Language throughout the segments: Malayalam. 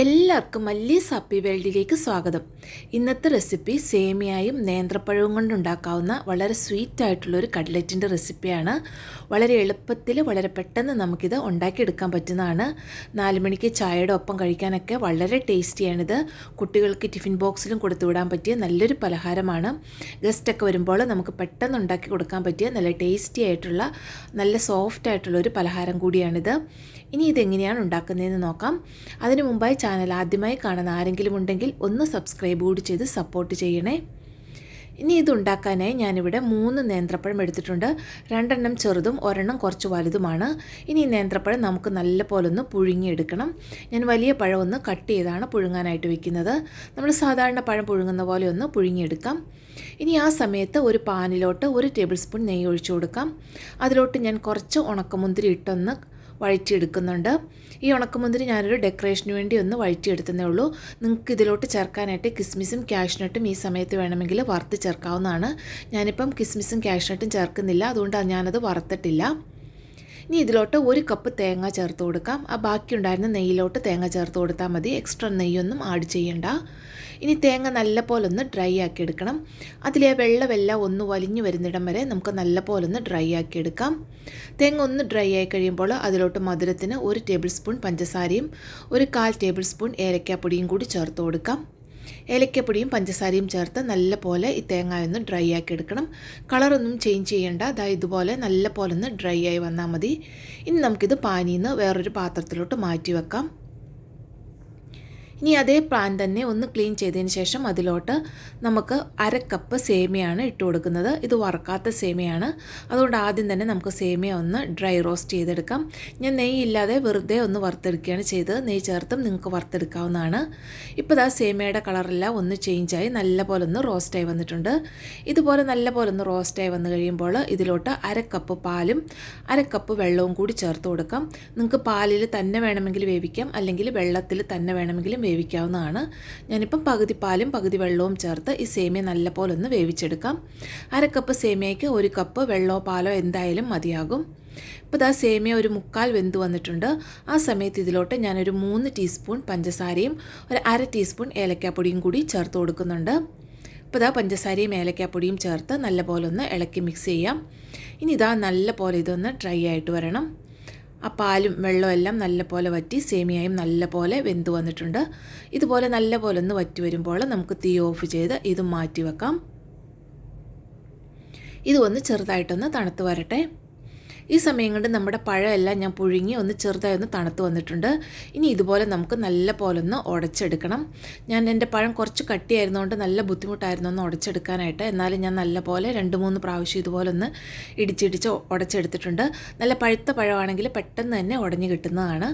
എല്ലാവർക്കും മല്ലീസ് ഹാപ്പി വേൾഡിലേക്ക് സ്വാഗതം. ഇന്നത്തെ റെസിപ്പി സേമിയായും നേന്ത്രപ്പഴവും കൊണ്ടുണ്ടാക്കാവുന്ന വളരെ സ്വീറ്റ് ആയിട്ടുള്ള ഒരു കട്ലറ്റിന്റെ റെസിപ്പിയാണ്. വളരെ എളുപ്പത്തിൽ വളരെ പെട്ടെന്ന് നമുക്കിത് ഉണ്ടാക്കിയെടുക്കാൻ പറ്റുന്നതാണ്. നാല് മണിക്ക് ചായയുടെ ഒപ്പം കഴിക്കാനൊക്കെ വളരെ ടേസ്റ്റിയാണിത്. കുട്ടികൾക്ക് ടിഫിൻ ബോക്സിലും കൊടുത്തു വിടാൻ പറ്റിയ നല്ലൊരു പലഹാരമാണ്. ഗസ്റ്റൊക്കെ വരുമ്പോൾ നമുക്ക് പെട്ടെന്ന് ഉണ്ടാക്കി കൊടുക്കാൻ പറ്റിയ നല്ല ടേസ്റ്റി ആയിട്ടുള്ള നല്ല സോഫ്റ്റ് ആയിട്ടുള്ള ഒരു പലഹാരം കൂടിയാണിത്. ഇനി ഇതെങ്ങനെയാണ് ഉണ്ടാക്കുന്നതെന്ന് നോക്കാം. അതിനു മുമ്പായി ചാനൽ ആദ്യമായി കാണുന്ന ആരെങ്കിലും ഉണ്ടെങ്കിൽ ഒന്ന് സബ്സ്ക്രൈബ് കൂടി ചെയ്ത് സപ്പോർട്ട് ചെയ്യണേ. ഇനി ഇത് ഉണ്ടാക്കാനായി ഞാനിവിടെ മൂന്ന് നേന്ത്രപ്പഴം എടുത്തിട്ടുണ്ട്. രണ്ടെണ്ണം ചെറുതും ഒരെണ്ണം കുറച്ച് വലുതുമാണ്. ഇനി ഈ നേന്ത്രപ്പഴം നമുക്ക് നല്ല പോലെ ഒന്ന് പുഴുങ്ങിയെടുക്കണം. ഞാൻ വലിയ പഴം ഒന്ന് കട്ട് ചെയ്താണ് പുഴുങ്ങാനായിട്ട് വെക്കുന്നത്. നമ്മൾ സാധാരണ പഴം പുഴുങ്ങുന്ന പോലെ ഒന്ന് പുഴുങ്ങിയെടുക്കാം. ഇനി ആ സമയത്ത് ഒരു പാനിലോട്ട് ഒരു ടേബിൾ സ്പൂൺ നെയ്യ് ഒഴിച്ചു കൊടുക്കാം. അതിലോട്ട് ഞാൻ കുറച്ച് ഉണക്കമുന്തിരി ഇട്ടൊന്ന് വഴറ്റിയെടുക്കുന്നുണ്ട്. ഈ ഉണക്കമുന്തിരി ഞാനൊരു ഡെക്കറേഷന് വേണ്ടി ഒന്ന് വഴറ്റിയെടുത്തതേ ഉള്ളൂ. നിങ്ങൾക്ക് ഇതിലോട്ട് ചേർക്കാനായിട്ട് കിസ്മിസും ക്യാഷ്നട്ടും ഈ സമയത്ത് വേണമെങ്കിൽ വറുത്ത് ചേർക്കാവുന്നതാണ്. ഞാനിപ്പം കിസ്മിസും ക്യാഷ്നട്ടും ചേർക്കുന്നില്ല. അതുകൊണ്ട് ഞാനത് വറുത്തിട്ടില്ല. ഇനി ഇതിലോട്ട് ഒരു കപ്പ് തേങ്ങ ചേർത്ത് കൊടുക്കാം. ആ ബാക്കിയുണ്ടായിരുന്ന നെയ്യിലോട്ട് തേങ്ങ ചേർത്ത് കൊടുത്താൽ മതി. എക്സ്ട്രാ നെയ്യൊന്നും ആഡ് ചെയ്യണ്ട. ഇനി തേങ്ങ നല്ല പോലെ ഒന്ന് ഡ്രൈ ആക്കി എടുക്കണം. അതിലെ വെള്ളമെല്ലാം ഒന്ന് വലിഞ്ഞു വരുന്നിടം വരെ നമുക്ക് നല്ല പോലെ ഒന്ന് ഡ്രൈ ആക്കി എടുക്കാം. തേങ്ങ ഒന്ന് ഡ്രൈ ആയി കഴിയുമ്പോൾ അതിലോട്ട് മധുരത്തിന് ഒരു ടേബിൾ സ്പൂൺ പഞ്ചസാരയും ഒരു കാൽ ടേബിൾ സ്പൂൺ ഏലക്കാപ്പൊടിയും കൂടി ചേർത്ത് കൊടുക്കാം. ഏലക്കപ്പൊടിയും പഞ്ചസാരയും ചേർത്ത് നല്ല പോലെ ഈ തേങ്ങ ഒന്ന് ഡ്രൈ ആക്കി എടുക്കണം. കളറൊന്നും ചേഞ്ച് ചെയ്യേണ്ട. അതാ ഇതുപോലെ നല്ല പോലെ ഒന്ന് ഡ്രൈ ആയി വന്നാൽ മതി. ഇനി നമുക്കിത് പാനിയിൽ നിന്ന് വേറൊരു പാത്രത്തിലോട്ട് മാറ്റി വെക്കാം. ഇനി അതേ പാൻ തന്നെ ഒന്ന് ക്ലീൻ ചെയ്തതിന് ശേഷം അതിലോട്ട് നമുക്ക് അര കപ്പ് സേമിയാണ് ഇട്ട് കൊടുക്കുന്നത്. ഇത് വറക്കാത്ത സേമിയാണ്. അതുകൊണ്ട് ആദ്യം തന്നെ നമുക്ക് സേമിയ ഒന്ന് ഡ്രൈ റോസ്റ്റ് ചെയ്തെടുക്കാം. ഞാൻ നെയ്യ് ഇല്ലാതെ വെറുതെ ഒന്ന് വറുത്തെടുക്കുകയാണ് ചെയ്തത്. നെയ്യ് ചേർത്തും നിങ്ങൾക്ക് വറുത്തെടുക്കാവുന്നതാണ്. ഇപ്പോൾ ഇതാ സേമിയയുടെ കളറെല്ലാം ഒന്ന് ചേഞ്ചായി നല്ല പോലെ ഒന്ന് റോസ്റ്റായി വന്നിട്ടുണ്ട്. ഇതുപോലെ നല്ല പോലെ ഒന്ന് റോസ്റ്റായി വന്നു കഴിയുമ്പോൾ ഇതിലോട്ട് അര കപ്പ് പാലും അര കപ്പ് വെള്ളവും കൂടി ചേർത്ത് കൊടുക്കാം. നിങ്ങൾക്ക് പാലിൽ തന്നെ വേണമെങ്കിൽ വേവിക്കാം. അല്ലെങ്കിൽ വെള്ളത്തിൽ തന്നെ വേണമെങ്കിലും വേവിക്കാവുന്നതാണ്. ഞാനിപ്പം പകുതി പാലും പകുതി വെള്ളവും ചേർത്ത് ഈ സേമിയ നല്ലപോലെ ഒന്ന് വേവിച്ചെടുക്കാം. അര കപ്പ് സേമിയയ്ക്ക് ഒരു കപ്പ് വെള്ളമോ പാലോ എന്തായാലും മതിയാകും. ഇപ്പോൾ ഇതാ സേമിയ ഒരു മുക്കാൽ വെന്ത് വന്നിട്ടുണ്ട്. ആ സമയത്ത് ഇതിലോട്ട് ഞാനൊരു മൂന്ന് ടീസ്പൂൺ പഞ്ചസാരയും ഒരു അര ടീസ്പൂൺ ഏലക്കാപ്പൊടിയും കൂടി ചേർത്ത് കൊടുക്കുന്നുണ്ട്. ഇപ്പോൾ ഇതാ പഞ്ചസാരയും ഏലക്കാപ്പൊടിയും ചേർത്ത് നല്ലപോലെ ഒന്ന് ഇളക്കി മിക്സ് ചെയ്യാം. ഇനി ഇതാ നല്ലപോലെ ഇതൊന്ന് ഡ്രൈ ആയിട്ട് വരണം. ആ പാലും വെള്ളവും എല്ലാം നല്ലപോലെ വറ്റി സേമിയയും നല്ലപോലെ വെന്ത് വന്നിട്ടുണ്ട്. ഇതുപോലെ നല്ലപോലെ ഒന്ന് വറ്റി വരുമ്പോൾ നമുക്ക് തീ ഓഫ് ചെയ്ത് ഇത് മാറ്റി വെക്കാം. ഇത് ഒന്ന് ചെറുതായിട്ടൊന്ന് തണുത്ത് വരട്ടെ. ഈ സമയം കൊണ്ട് നമ്മുടെ പഴമെല്ലാം ഞാൻ പുഴുങ്ങി ഒന്ന് ചെറുതായി ഒന്ന് തണുത്ത് വന്നിട്ടുണ്ട്. ഇനി ഇതുപോലെ നമുക്ക് നല്ല പോലെ ഒന്ന് ഉടച്ചെടുക്കണം. ഞാൻ എന്റെ പഴം കുറച്ച് കട്ടിയായിരുന്നുകൊണ്ട് നല്ല ബുദ്ധിമുട്ടായിരുന്നു ഒന്ന് ഉടച്ചെടുക്കാനായിട്ട്. എന്നാലും ഞാൻ നല്ല പോലെ രണ്ട് മൂന്ന് പ്രാവശ്യം ഇതുപോലെ ഒന്ന് ഇടിച്ചിടിച്ച് ഉടച്ചെടുത്തിട്ടുണ്ട്. നല്ല പഴുത്ത പഴമാണെങ്കിൽ പെട്ടെന്ന് തന്നെ ഉടഞ്ഞു കിട്ടുന്നതാണ്.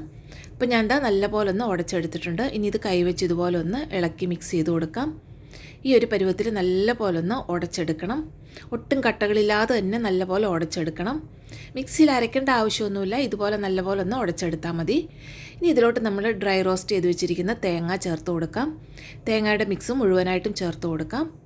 അപ്പോൾ ഞാൻ എന്താ നല്ല പോലെ ഒന്ന് ഉടച്ചെടുത്തിട്ടുണ്ട്. ഇനി ഇത് കൈവച്ച് ഇതുപോലെ ഒന്ന് ഇളക്കി മിക്സ് ചെയ്ത് കൊടുക്കാം. ഈ ഒരു പരുവത്തിൽ നല്ല പോലെ ഒന്ന് ഉടച്ചെടുക്കണം. ഒട്ടും കട്ടകളില്ലാതെ തന്നെ നല്ലപോലെ ഉടച്ചെടുക്കണം. മിക്സിയിൽ അരയ്ക്കേണ്ട ആവശ്യമൊന്നുമില്ല. ഇതുപോലെ നല്ലപോലെ ഒന്ന് ഉടച്ചെടുത്താൽ മതി. ഇനി ഇതിലോട്ട് നമ്മൾ ഡ്രൈ റോസ്റ്റ് ചെയ്ത് വെച്ചിരിക്കുന്ന തേങ്ങ ചേർത്ത് കൊടുക്കാം. തേങ്ങയുടെ മിക്സ് മുഴുവനായിട്ടും ചേർത്ത് കൊടുക്കാം.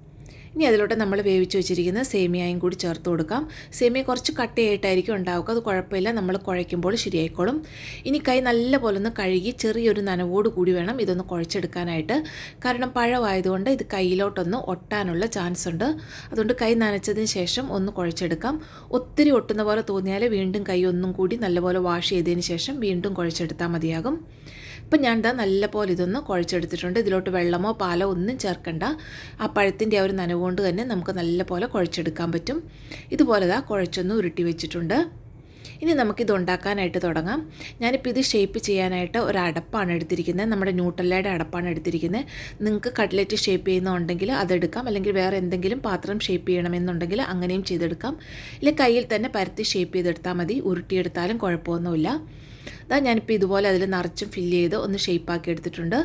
ഇനി അതിലോട്ട് നമ്മൾ വേവിച്ച് വെച്ചിരിക്കുന്ന സേമിയയും കൂടി ചേർത്ത് കൊടുക്കാം. സേമിയ കുറച്ച് കട്ടയായിട്ടായിരിക്കും ഉണ്ടാവുക. അത് കുഴപ്പമില്ല. നമ്മൾ കുഴയ്ക്കുമ്പോൾ ശരിയായിക്കോളും. ഇനി കൈ നല്ല പോലെ ഒന്ന് കഴുകി ചെറിയൊരു നനവോട് കൂടി വേണം ഇതൊന്ന് കുഴച്ചെടുക്കാനായിട്ട്. കാരണം പഴമായതുകൊണ്ട് ഇത് കയ്യിലോട്ടൊന്ന് ഒട്ടാനുള്ള ചാൻസ് ഉണ്ട്. അതുകൊണ്ട് കൈ നനച്ചതിന് ശേഷം ഒന്ന് കുഴച്ചെടുക്കാം. ഒത്തിരി ഒട്ടുന്ന പോലെ തോന്നിയാൽ വീണ്ടും കൈ ഒന്നും കൂടി നല്ലപോലെ വാഷ് ചെയ്തതിന് ശേഷം വീണ്ടും കുഴച്ചെടുത്താൽ മതിയാകും. ഇപ്പം ഞാൻ എന്താ നല്ല പോലെ ഇതൊന്ന് കുഴച്ചെടുത്തിട്ടുണ്ട്. ഇതിലോട്ട് വെള്ളമോ പാലോ ഒന്നും ചേർക്കണ്ട. ആ പഴത്തിന്റെ ആ ഒരു നനവ് കൊണ്ട് തന്നെ നമുക്ക് നല്ല പോലെ കുഴച്ചെടുക്കാൻ പറ്റും. ഇതുപോലെ ഇതാ കുഴച്ചൊന്ന് ഉരുട്ടി വെച്ചിട്ടുണ്ട്. ഇനി നമുക്കിത് ഉണ്ടാക്കാനായിട്ട് തുടങ്ങാം. ഞാനിപ്പോൾ ഇത് ഷേപ്പ് ചെയ്യാനായിട്ട് ഒരു അടപ്പാണ് എടുത്തിരിക്കുന്നത്. നമ്മുടെ ന്യൂട്ടല്ലയുടെ അടപ്പാണ് എടുത്തിരിക്കുന്നത്. നിങ്ങൾക്ക് കട്ട്ലറ്റ് ഷേപ്പ് ചെയ്യുന്നുണ്ടെങ്കിൽ അതെടുക്കാം. അല്ലെങ്കിൽ വേറെ എന്തെങ്കിലും പാത്രം ഷേപ്പ് ചെയ്യണമെന്നുണ്ടെങ്കിൽ അങ്ങനെയും ചെയ്തെടുക്കാം. ഇല്ലെങ്കിൽ കയ്യിൽ തന്നെ പരത്തി ഷേപ്പ് ചെയ്തെടുത്താൽ മതി. ഉരുട്ടിയെടുത്താലും കുഴപ്പമൊന്നുമില്ല. അതാ ഞാനിപ്പോൾ ഇതുപോലെ അതിൽ നിറച്ചും ഫില്ല് ചെയ്ത് ഒന്ന് ഷേപ്പാക്കി എടുത്തിട്ടുണ്ട്.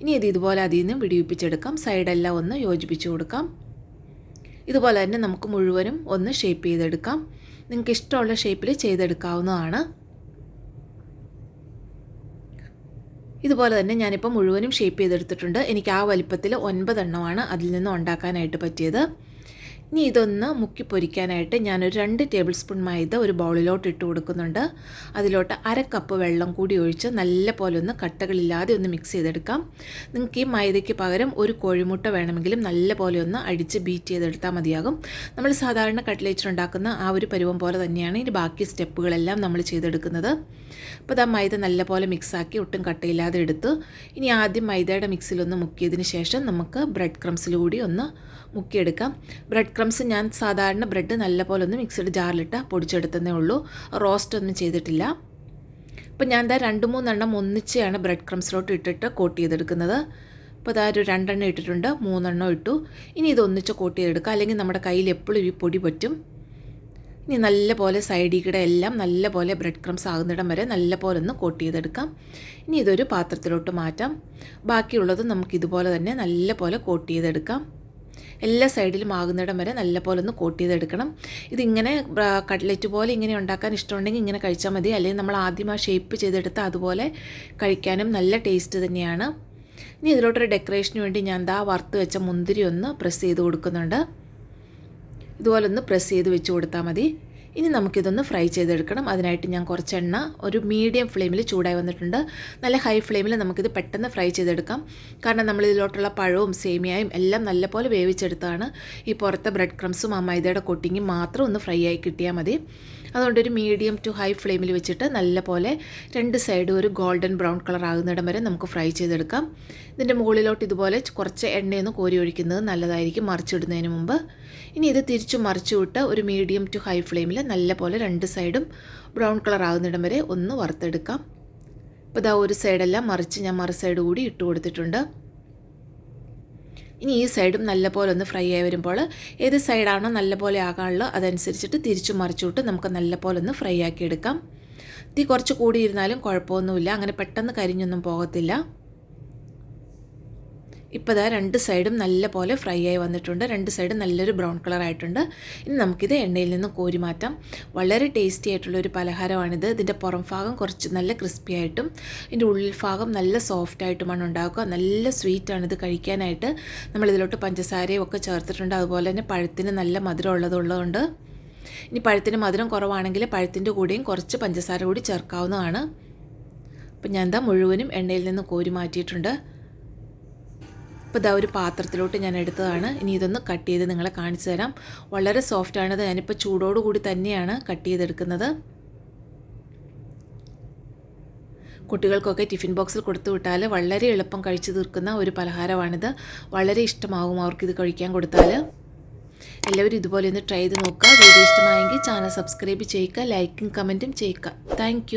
ഇനി ഇത് ഇതുപോലെ അതിൽ നിന്ന് വിടിയിപ്പിച്ചെടുക്കാം സൈഡെല്ലാം ഒന്ന് യോജിപ്പിച്ച് കൊടുക്കാം. ഇതുപോലെ തന്നെ നമുക്ക് മുഴുവനും ഒന്ന് ഷേപ്പ് ചെയ്തെടുക്കാം. നിങ്ങൾക്ക് ഇഷ്ടമുള്ള ഷേപ്പിൽ ചെയ്തെടുക്കാവുന്നതാണ്. ഇതുപോലെ തന്നെ ഞാനിപ്പോൾ മുഴുവനും ഷേപ്പ് ചെയ്തെടുത്തിട്ടുണ്ട്. എനിക്ക് ആ വലിപ്പത്തിൽ ഒൻപതെണ്ണമാണ് അതിൽ നിന്ന് ഉണ്ടാക്കാനായിട്ട് പറ്റിയത്. ഇനി ഇതൊന്ന് മുക്കി പൊരിക്കാനായിട്ട് ഞാനൊരു രണ്ട് ടേബിൾ സ്പൂൺ മൈദ ഒരു ബൗളിലോട്ട് ഇട്ട് കൊടുക്കുന്നുണ്ട്. അതിലോട്ട് അര കപ്പ് വെള്ളം കൂടി ഒഴിച്ച് നല്ല പോലെ ഒന്ന് കട്ടകളില്ലാതെ ഒന്ന് മിക്സ് ചെയ്തെടുക്കാം. നിങ്ങൾക്ക് ഈ മൈദയ്ക്ക് പകരം ഒരു കോഴിമുട്ട വേണമെങ്കിലും നല്ല പോലെ ഒന്ന് അടിച്ച് ബീറ്റ് ചെയ്തെടുത്താൽ മതിയാകും. നമ്മൾ സാധാരണ കട്ട്ലേറ്റ് ഉണ്ടാക്കുന്ന ആ ഒരു പരുവം പോലെ തന്നെയാണ് ഇനി ബാക്കി സ്റ്റെപ്പുകളെല്ലാം നമ്മൾ ചെയ്തെടുക്കുന്നത്. അപ്പോൾ ആ മൈദ നല്ല പോലെ മിക്സാക്കി ഒട്ടും കട്ടയില്ലാതെ എടുത്തു. ഇനി ആദ്യം മൈദയുടെ മിക്സിലൊന്ന് മുക്കിയതിന് ശേഷം നമുക്ക് ബ്രെഡ് ക്രംസിലൂടി ഒന്ന് മുക്കിയെടുക്കാം. ബ്രെഡ് ക്രംസ് ഞാൻ സാധാരണ ബ്രെഡ് നല്ല പോലെ ഒന്ന് മിക്സിയുടെ ജാറിലിട്ട് പൊടിച്ചെടുത്തതേ ഉള്ളൂ. റോസ്റ്റ് ഒന്നും ചെയ്തിട്ടില്ല. അപ്പോൾ ഞാൻ എന്താ രണ്ട് മൂന്നെണ്ണം ഒന്നിച്ചാണ് ബ്രെഡ് ക്രംസിലോട്ട് ഇട്ടിട്ട് കോട്ട് ചെയ്തെടുക്കുന്നത്. അപ്പോൾ അതാ ഒരു രണ്ടെണ്ണം ഇട്ടിട്ടുണ്ട്. മൂന്നെണ്ണം ഇട്ടു. ഇനി ഇത് ഒന്നിച്ച് കോട്ട് ചെയ്തെടുക്കുക അല്ലെങ്കിൽ നമ്മുടെ കയ്യിൽ എപ്പോഴും ഈ പൊടി പറ്റും. ഇനി നല്ല പോലെ സൈഡിൽ കൂടെ എല്ലാം നല്ല പോലെ ബ്രെഡ് ക്രംസ് ആകുന്നിടം വരെ നല്ല പോലെ ഒന്ന് കോട്ട് ചെയ്തെടുക്കാം. ഇനി ഇതൊരു പാത്രത്തിലോട്ട് മാറ്റാം. ബാക്കിയുള്ളത് നമുക്ക് ഇതുപോലെ തന്നെ നല്ല പോലെ കോട്ട് ചെയ്തെടുക്കാം. എല്ലാ സൈഡിലും ആകുന്നിടം വരെ നല്ല പോലെ ഒന്ന് കോട്ട് ചെയ്തെടുക്കണം. ഇതിങ്ങനെ കട്ട്ലറ്റ് പോലെ ഇങ്ങനെ ഉണ്ടാക്കാൻ ഇഷ്ടമുണ്ടെങ്കിൽ ഇങ്ങനെ കഴിച്ചാൽ മതി. അല്ലെങ്കിൽ നമ്മൾ ആദ്യം ആ ഷേപ്പ് ചെയ്തെടുത്ത് അതുപോലെ കഴിക്കാനും നല്ല ടേസ്റ്റ് തന്നെയാണ്. ഇനി ഇതിലോട്ടൊരു ഡെക്കറേഷന് വേണ്ടി ഞാൻ ദാ വറുത്ത് വെച്ച മുന്തിരി ഒന്ന് പ്രസ് ചെയ്ത് കൊടുക്കുന്നുണ്ട്. ഇതുപോലെ ഒന്ന് പ്രസ് ചെയ്ത് വെച്ച് കൊടുത്താൽ മതി. ഇനി നമുക്കിതൊന്ന് ഫ്രൈ ചെയ്തെടുക്കണം. അതിനായിട്ട് ഞാൻ കുറച്ച് എണ്ണ ഒരു മീഡിയം ഫ്ലെയിമിൽ ചൂടായി വന്നിട്ടുണ്ട്. നല്ല ഹൈ ഫ്ലെയിമിൽ നമുക്കിത് പെട്ടെന്ന് ഫ്രൈ ചെയ്തെടുക്കാം. കാരണം നമ്മൾ ഇതിലോട്ടുള്ള പഴവും സേമിയയും എല്ലാം നല്ലപോലെ വേവിച്ചെടുത്താണ്. ഈ പുറത്തെ ബ്രെഡ് ക്രംസും ആ മൈദയുടെ കൊട്ടിങ്ങും മാത്രം ഒന്ന് ഫ്രൈ ആയി കിട്ടിയാൽ മതി. അതുകൊണ്ട് ഒരു മീഡിയം ടു ഹൈ ഫ്ലെയിമിൽ വെച്ചിട്ട് നല്ല പോലെ രണ്ട് സൈഡും ഒരു ഗോൾഡൻ ബ്രൗൺ കളർ ആകുന്നിടം വരെ നമുക്ക് ഫ്രൈ ചെയ്തെടുക്കാം. ഇതിന്റെ മുകളിലോട്ട് ഇതുപോലെ കുറച്ച് എണ്ണയൊന്ന് കോരി ഒഴിക്കുന്നത് നല്ലതായിരിക്കും മറിച്ചിടുന്നതിന് മുമ്പ്. ഇനി ഇത് തിരിച്ചു മറിച്ചു വിട്ട് ഒരു മീഡിയം ടു ഹൈ ഫ്ലെയിമിൽ നല്ല പോലെ രണ്ട് സൈഡും ബ്രൗൺ കളർ ആകുന്നിടം വരെ ഒന്ന് വറുത്തെടുക്കാം. അപ്പോൾ ഇതാ ഒരു സൈഡെല്ലാം മറിച്ച് ഞാൻ മറു സൈഡ് കൂടി ഇട്ട് കൊടുത്തിട്ടുണ്ട്. ഇനി ഈ സൈഡും നല്ലപോലെ ഒന്ന് ഫ്രൈ ആയി വരുമ്പോൾ ഏത് സൈഡാണോ നല്ലപോലെ ആകാനുള്ളത് അതനുസരിച്ചിട്ട് തിരിച്ചു മറിച്ചുവിട്ട് നമുക്ക് നല്ലപോലെ ഒന്ന് ഫ്രൈ ആക്കി എടുക്കാം. തീ കുറച്ച് കൂടിയിരുന്നാലും കുഴപ്പമൊന്നുമില്ല. അങ്ങനെ പെട്ടെന്ന് കരിഞ്ഞൊന്നും പോകത്തില്ല. ഇപ്പോൾ ഇതാ രണ്ട് സൈഡും നല്ല പോലെ ഫ്രൈ ആയി വന്നിട്ടുണ്ട്. രണ്ട് സൈഡും നല്ലൊരു ബ്രൗൺ കളർ ആയിട്ടുണ്ട്. ഇനി നമുക്കിത് എണ്ണയിൽ നിന്ന് കോരി മാറ്റാം. വളരെ ടേസ്റ്റി ആയിട്ടുള്ള ഒരു പലഹാരമാണിത്. ഇതിന്റെ പുറം ഭാഗം കുറച്ച് നല്ല ക്രിസ്പി ആയിട്ടും ഇതിന്റെ ഉള്ളിൽ ഭാഗം നല്ല സോഫ്റ്റ് ആയിട്ടുമാണ് ഉണ്ടാക്കുക. നല്ല സ്വീറ്റ് ഇത് കഴിക്കാനായിട്ട്. നമ്മളിതിലോട്ട് പഞ്ചസാരയും ഒക്കെ ചേർത്തിട്ടുണ്ട്. അതുപോലെ തന്നെ പഴത്തിന് നല്ല മധുരം ഉള്ളതുള്ളതുകൊണ്ട് ഇനി പഴത്തിന് മധുരം കുറവാണെങ്കിൽ പഴത്തിന്റെ കൂടെയും കുറച്ച് പഞ്ചസാര കൂടി ചേർക്കാവുന്നതാണ്. അപ്പം ഞാൻ എന്താ മുഴുവനും എണ്ണയിൽ നിന്ന് കോരി മാറ്റിയിട്ടുണ്ട്. അപ്പോൾ ഇതാ ഒരു പാത്രത്തിലോട്ട് ഞാൻ എടുത്തതാണ്. ഇനി ഇതൊന്ന് കട്ട് ചെയ്ത് നിങ്ങളെ കാണിച്ചു തരാം. വളരെ സോഫ്റ്റാണിത് ഞാനിപ്പോൾ ചൂടോടുകൂടി തന്നെയാണ് കട്ട് ചെയ്തെടുക്കുന്നത്. കുട്ടികൾക്കൊക്കെ ടിഫിൻ ബോക്സിൽ കൊടുത്തു വിട്ടാൽ വളരെ എളുപ്പം കഴിച്ചു തീർക്കുന്ന ഒരു പലഹാരമാണിത്. വളരെ ഇഷ്ടമാകും അവർക്കിത് കഴിക്കാൻ കൊടുത്താൽ എല്ലാവരും ഇതുപോലെ ഒന്ന് ട്രൈ ചെയ്ത് നോക്കുക. വീഡിയോ ഇഷ്ടമായെങ്കിൽ ചാനൽ സബ്സ്ക്രൈബ് ചെയ്യുക ലൈക്കും കമന്റും ചെയ്യുക. താങ്ക്